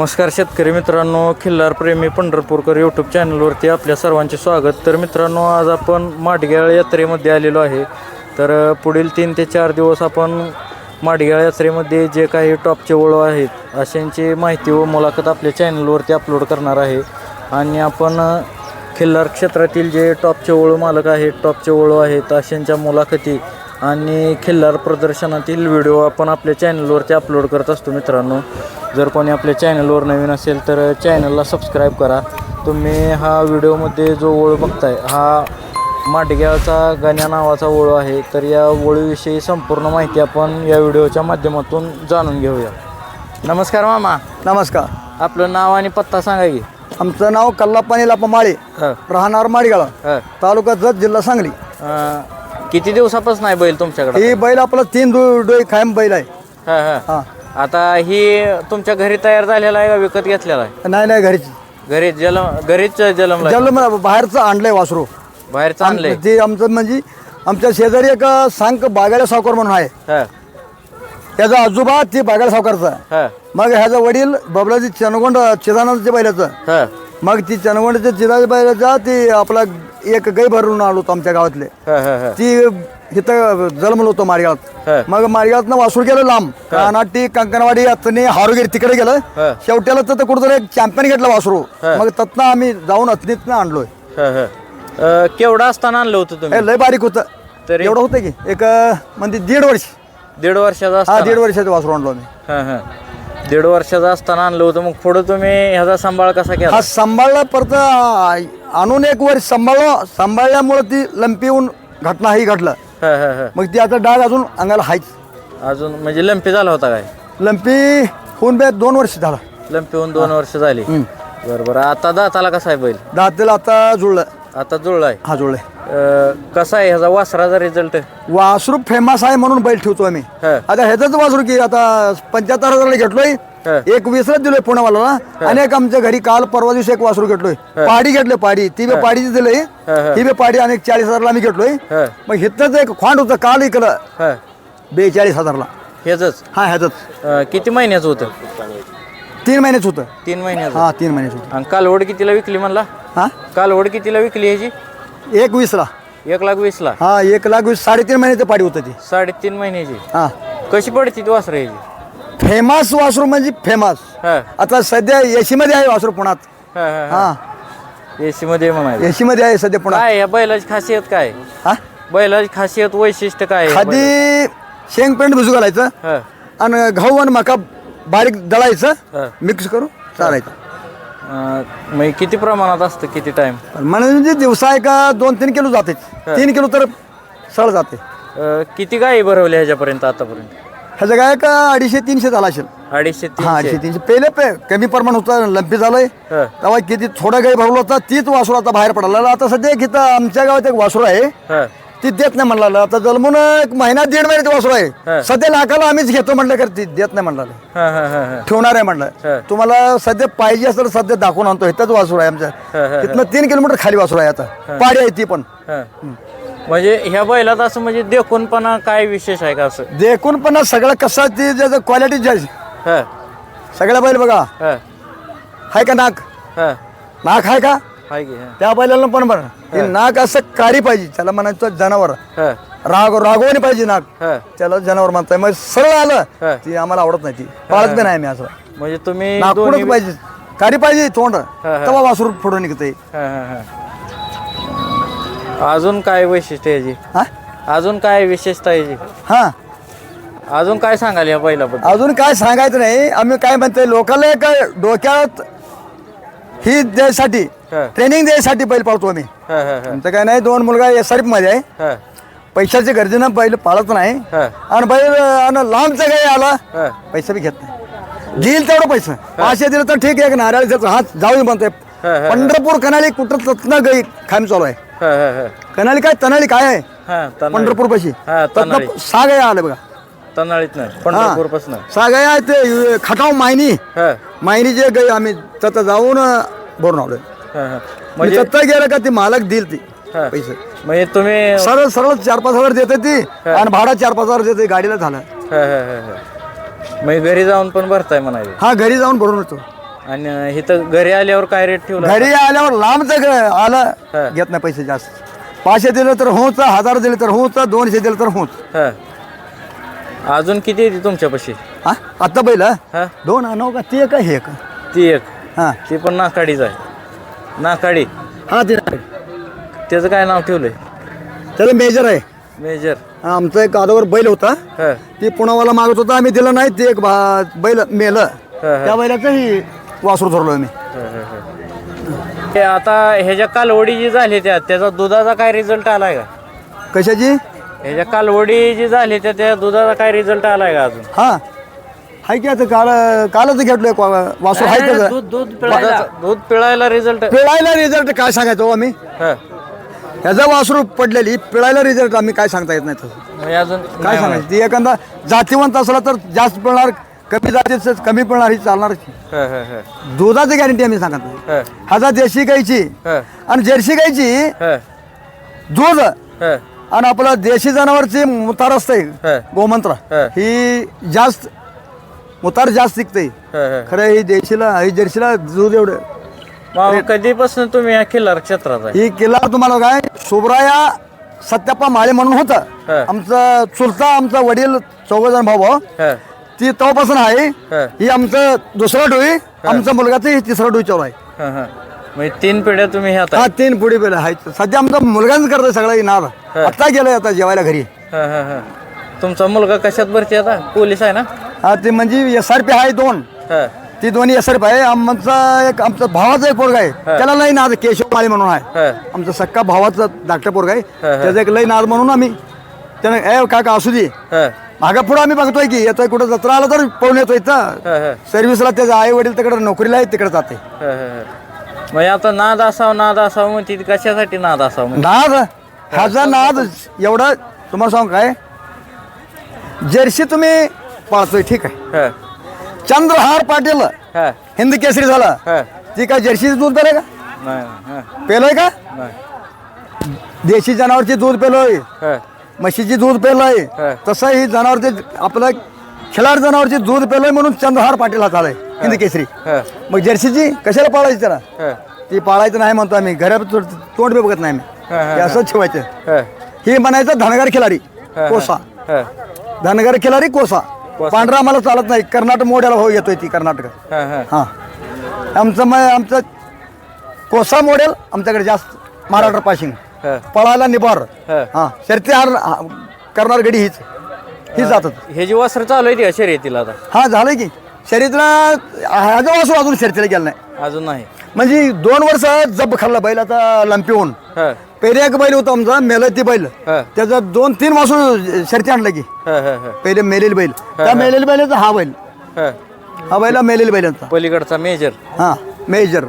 नमस्कार शेतकरी मित्रांनो खिल्लार प्रेमी पंढरपूरकर यूट्यूब चॅनलवरती आपल्या सर्वांचे स्वागत. तर मित्रांनो आज आपण माडग्याळ यात्रेमध्ये आलेलो आहे. तर पुढील तीन ते चार दिवस आपण माडग्याळ यात्रेमध्ये जे काही टॉपचे ओळू आहेत अशांची माहिती व मुलाखत आपल्या चॅनलवरती अपलोड करणार आहे. आणि आपण खिल्लार क्षेत्रातील जे टॉपचे ओळू मालक आहेत टॉपचे ओळू आहेत अशांच्या मुलाखती आणि खिल्लार प्रदर्शनातील व्हिडिओ आपण आपल्या चॅनलवरती अपलोड करत असतो मित्रांनो. जर कोणी आपल्या चॅनलवर नवीन असेल तर चॅनलला सबस्क्राईब करा. तुम्ही हा व्हिडिओमध्ये जो ओळ बघताय हा माटग्याचा गण्या नावाचा ओळ आहे तर या ओळीविषयी संपूर्ण माहिती आपण या व्हिडिओच्या माध्यमातून जाणून घेऊया. नमस्कार मामा. नमस्कार. आपलं नाव आणि पत्ता सांगा की. आमचं नाव कल्लापाणी लापमाळे हं, राहणार माडगाळा हं. तालुका जत जिल्हा सांगली. अं, किती दिवसापासून आहे बैल तुमच्याकडे? ही बैल आपला तीन दु डोई कायम बैल आहे. हां हां. हा. आता ही तुमच्या घरी तयार झालेला आहे का विकत घेतलेला आहे? नाही नाही घरीची. घरी जलम घरीच जलमला जन्म बाहेरचं आणलंय वासरू. बाहेर चांगले ते आमचं म्हणजे आमच्या शेजारी एक सांग बागायला सावकार म्हणून आहे. त्याचा आजोबा ते बागायला सावकारचा. हा. मग ह्याचा वडील बबलाची चनगोंड चिदानाचे बैलाचं. हा. मग ती चनगोंडच्या चिदाच्या बैलाचा ती आपला एक गाई भरून आलो होतो आमच्या गावातले. हा हा हा. ती इथं जन्मलो होतो. माडगावात मग माडगावात वासूर गेलं लांब. कानाटी कंकणवाडी अतनी हारोगिरी तिकडे. गेलं. शेवट्याला तर कुठं एक चॅम्पियन घेतलं वासरू. मग तत्न आम्ही जाऊन अतनीतनं आणलोय. हा हा. अं, केवढा असताना आणलं होतं तुम्ही? हे लय बारीक होतं. तरी? एवढं होतं की एक अं, म्हणजे दीड वर्ष. दीड वर्षाचा हा असताना? दीड वर्षाचं वासरू आणलो आम्ही. हा हा. दीड वर्षाचा असताना आणलं होतं मग पुढं तुम्ही ह्याचा सांभाळ कसा केला? हा सांभाळला परत आणून एक वर्ष सांभाळलो. सांभाळल्यामुळं ती लंपी येऊन घटना ही घडलं. हा हा हा. मग ती आता डाग अजून अंगाला हायच. अजून म्हणजे लंपी झाला होता काय? लंपी होऊन बे दोन वर्ष झाला. लंपी होऊन दोन वर्ष झाली. बरं बरं. आता दाताला कसा आहे बैल? दातेला आता जुळलं. आता जुळलाय हा जुळलंय कसा आहे ह्याचा वासराचा रिझल्ट वासरू फेमस आहे म्हणून बैल ठेवतो आम्ही हा. आता ह्याच वासरू की आता पंच्याहत्तर हजाराला घेतलोय हा. एक वीसलाच दिलोय पुण्यावाला आणि एक आमच्या घरी काल परवा दिवशी एक वासरू घेतलोय. पाडी घेतलोय पाडी. ती बी पाडीची दिलंय. ती बी पाडी आणि एक चाळीस हजारला आम्ही घेतलोय. हा. मग हिथंच एक खोंड होतं काल इकलं हा. बेचाळीस हजारला. ह्याच हा ह्याच किती महिन्याचं होतं? तीन महिन्याच होतं. तीन महिन्याचं हा तीन महिन्याच होतं. आणि कालवड कितीला विकली म्हणला? हा? कालवड कितीला विकली ह्याची? एक वीसला. एक लाख वीसला हा एक लाख वीस साडेतीन महिन्याचं पाडी होतं ती. साडेतीन महिन्याची. हा. कशी पडती ती वासर ह्याची? फेमस वासरू म्हणजे फेमस. हा. आता सध्या एसी मध्ये आहे वासरू पुण्यात. हा हा हा. एसी मध्ये म्हणायचं. एसी मध्ये आहे सध्या पुण्यात. काय या बैलाची खासियत काय? हा? बैलाची खासियत वैशिष्ट्य काय आहे या खादी शेंग पेंट भिजू घालायचं. बैलाचं? हा. आणि गहू आणि मका बारीक. दळायचं मिक्स करून चालायचं. अं, म्हणजे किती प्रमाणात असतं किती टाइम म्हणजे दिवसा आहे का दोन तीन किलो जाते. तीन किलो तर सळ जाते. किती गायी भरवल्या ह्याच्यापर्यंत आतापर्यंत? ह्याचं काय का अडीचशे तीनशे झाला असेल. अडीचशे हा अडीचशे तीनशे. तीनशे पहिले पे कमी प्रमाण होतं लंपी झालंय. हा. तेव्हा किती थोडा गाई भरवला होता तीच वासरू आता बाहेर पडला. आता सध्या एक इथं आमच्या गावात एक वासरू आहे. हा. ती देत नाही म्हणला आता जन्मून एक महिना दीड महिन्यात वासरू हा. आहे सध्या लाखाला आम्हीच घेतो म्हटलं का ती देत नाही म्हणला. हा हा हा हा. ठेवणार आहे. म्हणलं. तुम्हाला सध्या पाहिजे असेल तर सध्या दाखवून आणतो. इथंच वासरू आहे आमच्या. तिथनं तीन किलोमीटर खाली वासरू आहे आता. पाडी आहे ती पण. म्हणजे ह्या बैलात असं म्हणजे देखूनपणा काय विशेष आहे का असं? देखून पण सगळं कसं ती त्याचं क्वालिटी हा. सगळ्या बैल बघा. हाय का नाक? नाक आहे का? हाय की हा त्या बैलाला पण बरं. ते नाक असं कारी पाहिजे त्याला म्हणायचं जनावर. हा राग रागवणी पाहिजे नाक. हा त्याला जनावर म्हणताय. मग सरळ हा. आलं ती आम्हाला आवडत नाही ती. पाळत बी नाही आम्ही असं. म्हणजे तुम्ही नागपूरच पाहिजे. कारी पाहिजे तोंड. हा. तेव्हा वासरू फोडून निघते हा हा हा अजून काय वैशिष्ट्य याची हा? अजून काय विशेषता याची हा. अजून काय सांगाल या बैलाबद्दल? अजून काय सांगायचं नाही. आम्ही काय म्हणतोय लोकांना एक डोक्यात ही द्यायसाठी हा. ट्रेनिंग द्यायसाठी बैल पाळतो आम्ही. आमचं काय नाही दोन मुलगा एस आरमध्ये आहे पैशाची गरजेनं बैल पाळत नाही. आणि बैल आणि लांबचा काही आला पैसा बी घेत नाही. देईल तेवढं पैसा. पाचशे दिलं तर ठीक आहे नारळ हात जाऊ म्हणतोय हा, हा. पंढरपूर कनाली कुठं तत्न गई खाम चालू आहे. कनाली काय तनाली काय आहे? पंढरपूर पाशी. सहा गाया आलं बघा. तनाळीत नाही पंढरपूर पासन सहा गाया आहेत ते खटाव मायनी. हा. मायनीचे गाई आम्ही तिथं जाऊन अं, भरून आलोय. हा हा. म्हणजे म्हणजे तिथं गेलं का ती मालक देईल ती हा. पैसे? म्हणजे तुम्ही सरळ सरळ चार पाच हजार देते ती आणि भाडा चार पाच हजार देते गाडीला झालं. हा हा हा हा. म्हणजे घरी जाऊन पण भरताय म्हणायचं. हा घरी जाऊन भरून येतो. आणि इथं घरी आल्यावर काय रेट ठेवला? घरी आल्यावर लांबचं हा. आलं घेत नाही पैसे जास्त. पाचशे दिलं तर होच हजार दिले तर होच दोनशे दिलं तर होच हा. अजून किती येते तुमच्यापाशी? हा? आता बैल हा? हा दोन आणू का ते का हे का ती एक. हा. ती पण नाकाडीच आहे. नाकाडी. हा ते त्याचं काय नाव ठेवलंय? त्याचं मेजर आहे. मेजर. हा, आमचा एक अगोदर बैल होता. हा. ती पुण्यावाला मागत होता आम्ही दिलं नाही ते एक बैल मेलं. हा. त्या बैलाचंही वासरू धरलो आम्ही ते आता ह्याच्या कालवडी जी झाली त्या त्याचा दुधाचा काय रिझल्ट आलाय का? कशाची? ह्याच्या कालवडी जी झाली त्या त्या दुधाचा काय रिझल्ट आलाय का अजून? हा. हाय की आता काल कालच घेतलोय वा- वासरू हाय त्याचं दूध दूध पिळायला. दूध पिळायला रिझल्ट पिळायला रिझल्ट काय सांगायचं हो आम्ही? ह्याचा वासरू पडलेली पिळायला रिझल्ट आम्ही काय सांगता येत नाही तसं. अजून काय सांगायचं? ती एखादा जातीवंत असला तर जास्त पिळणार कमी जातीचं कमी पिळणार ही चालणार ह, ह, ह, दुधाची गॅरंटी आम्ही सांगत नाही. ह, ह्याचा देशी गायची ह, आणि जर्सी गायची ह, दूध ह, आणि आपलं देशी जनावरची मुतार असते ह. गोमंत्र. ही जास्त मुतार जास्त ह, ह. खरं ही देशीला ही जर्सीला दूध एवढं कधीपासून तुम्ही या खिल्लार क्षेत्रात आहे? ही किल्ला तुम्हाला काय सुब्राया सत्याप्पा माळे म्हणून ह. होतं आमचा चुलता आमचा वडील चौघजण भाऊ भाऊ. ह, ती तेव्हापासून आहे. ह, ही आमचं दुसरा डोई आमचा मुलगा ते तिसरा डोई चालू आहे. ह, ह. म्हणजे तीन पिढ्या तुम्ही ह्यात हा आहे. तीन पुढे बेल आहेत सध्या आमचा मुलगाच करतोय सगळा नाद. आता गेलोय आता जेवायला घरी. ह, ह, ह. तुमचा मुलगा कशात भरती आता? पोलीस आहे ना? हा ते म्हणजे एस आर पी आहे दोन. ह, ती दोन्ही एस आर पी आहे. आमचा एक आमचा भावाचा एक पोरगा आहे. त्याला लई नाद केशव माळी म्हणून आहे. ह, आमचा सक्का भावाचा धाकटा पोरगा आहे. त्याचा एक लई नाद म्हणून आम्ही त्याने ए काका असू दे. ह, मागा पुढे आम्ही बघतोय की येतोय कुठं जत्रा आला तर पळून येतोय ह, ह, सर्व्हिसला त्याचे आई वडील तिकडे नोकरीला आहे तिकडे जाते. ह, ह. म्हणजे आता नाद असावं नाद असावं म्हणते ती कशासाठी नाद असावं म्हणते? नाद? ह्याचा नाद एवढा तुम्हाला सांग काय? जर्सी तुम्ही पाळतोय ठीक आहे. ह, चंद्रहार पाटील ह, हिंद केसरी झाला. ह. ती काय जर्सीचं दूध पेलय का? नाही, ह, पेलोय का? नाही. देशी जनावरचे दूध पेलोय. ह, म्हशीची दूध पेलोय. हा. तसं ही जनावरचे आपलं खिलाड जनावरचे दूध पेलोय म्हणून चंद्रहार पाटील हात आलाय हिंद केसरी. ह, मग जर्सीची कशाला पाळायची त्याला? ह, ती पाळायचं नाही म्हणतो आम्ही. घरात तो- तोंड बी बघत नाही हा, हा, आम्ही ते असंच ठेवायचं. ह, ही म्हणायचं धनगर खिलाडी ह, कोसा. ह, धनगर खिलाडी कोसा. पांढरा आम्हाला चालत नाही. कर्नाटक मोड्याला हो येतोय ती कर्नाटक. ह, ह. हा. आमचं मग आमचं कोसा मॉडेल आमच्याकडे जास्त महाराष्ट्र पाशिंग. ह, पळायला निभार ह. हा. शर्ती हार हा, करणार गडी हीच. ही. जातात. हे जी वस्त्र चालू आहे ती शर्यतीला आता. हा झालंय की. शर्यतीला ह्याचा वासू अजून शर्यतीला गेला नाही. अजून नाही. म्हणजे दोन वर्ष जब खाल्ला बैल आता लंपी होऊन. ह, पहिले एक बैल होता आमचा मेलं ती बैल त्याचं दोन तीन वासू शर्ती आणलं की. पहिले मेलेली बैल. त्या मेलेली बैलाचा हा बैल. ह. हा बैला मेलेली बैलांचा पलीकडचा मेजर. हा मेजर.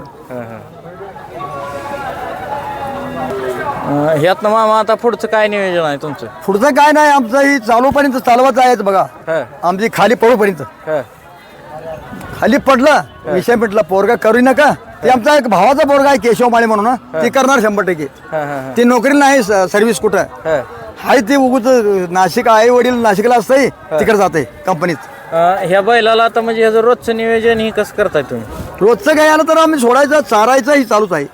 ह्यातनं मामा आता पुढचं काय नियोजन आहे तुमचं? पुढचं काय नाही आमचं ही चालूपर्यंत चालवत आहे बघा. आमची खाली पडूपर्यंत खाली पडलं विषय मिटला पोरगा करू नका. ते आमचा एक भावाचा पोरगा आहे केशव माळे म्हणून. ते करणार शंभर टक्के ती नोकरी नाही सर्व्हिस कुठं. हाय ते उगूच नाशिक आई वडील नाशिकला असतंय तिकडे जाते कंपनीत अं, ह्या बैलाला आता म्हणजे ह्याचं रोजचं नियोजन ही कसं करताय तुम्ही? रोजचं काय आलं तर आम्ही सोडायचं चारायचं ही चालूच आहे.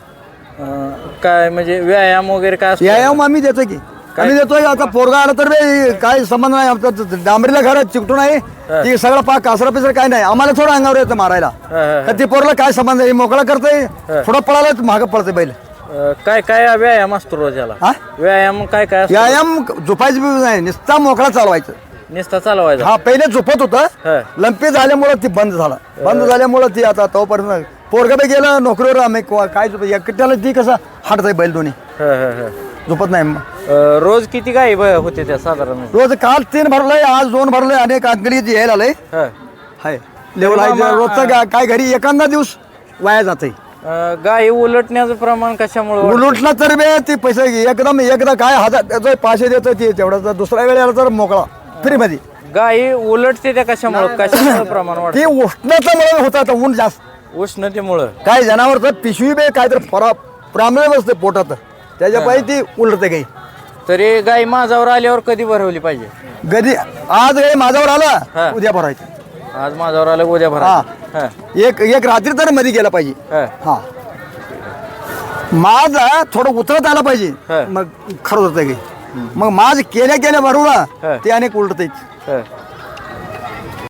अं, काय म्हणजे व्यायाम वगैरे काय असतो व्यायाम आम्ही देतो की. आम्ही देतोय आता पोरगा आला तर बे काय संबंध नाही आमचा डांबरीला घरात चिकटून आहे ती सगळं पाक कासरा पिसरा काय नाही. आम्हाला थोडं अंगावर येतं मारायला. का ते पोरला काय संबंध आहे? मोकळा करतोय. थोडं पळाला मागं पळतंय बैल. अं, काय काय व्यायाम असतो रोज याला हा? व्यायाम काय काय असतो? व्यायाम झोपायचं बी नाही. नुसता मोकळा चालवायचं. नुसता चालवायचा? हा पहिले झोपत होतं. लंपी झाल्यामुळं ती बंद झाला. बंद झाल्यामुळं ती आता तोपर्यंत पोरगा बी गेलं नोकरीवर आम्ही को- काय झोप एकट्याला ती कसं हाटत बैल दोन्ही. ह, ह, ह. झोपत नाही. अं, रोज किती ब- होते त्या साधारण? रोज काल तीन भरलंय आज दोन भरलंय अनेक अंगणीची यायला आलंय ह. हाय. लेवल आहे मामा, रोजचं गा- काय घरी एखादा दिवस वाया जाते अं, गाई उलटण्याचं प्रमाण कशामुळे उलटला तर बे ते पैसे एकदम एकदा काय हजार देतोय पाचशे देतोय ते तेवढा दुसऱ्या वेळेला तर मोकळा फ्री मध्ये गाई उलटते त्या कशामुळे? कशामुळे प्रमाण वाढत ते उष्णतामुळे होत आता ऊन जास्त. उष्णतेमुळं. काय जनावर तर पिशवी बे काय तर फरा प्रॉब्लेम असते पोटात. त्याच्या पाहिजे ती उलटते काही. तरी गाई माझावर आल्यावर कधी भरवली पाहिजे? कधी? आज काही माझ्यावर. आला उद्या भरायचं आज माझावर आलं उद्या भरा हा. एक एक रात्री तर मध्ये गेला पाहिजे. हा. हा. माझ थोडं उतरत आला हा. पाहिजे मग खरं होतं की मग माझ केल्या केल्या हा. ते अनेक उलटत हा.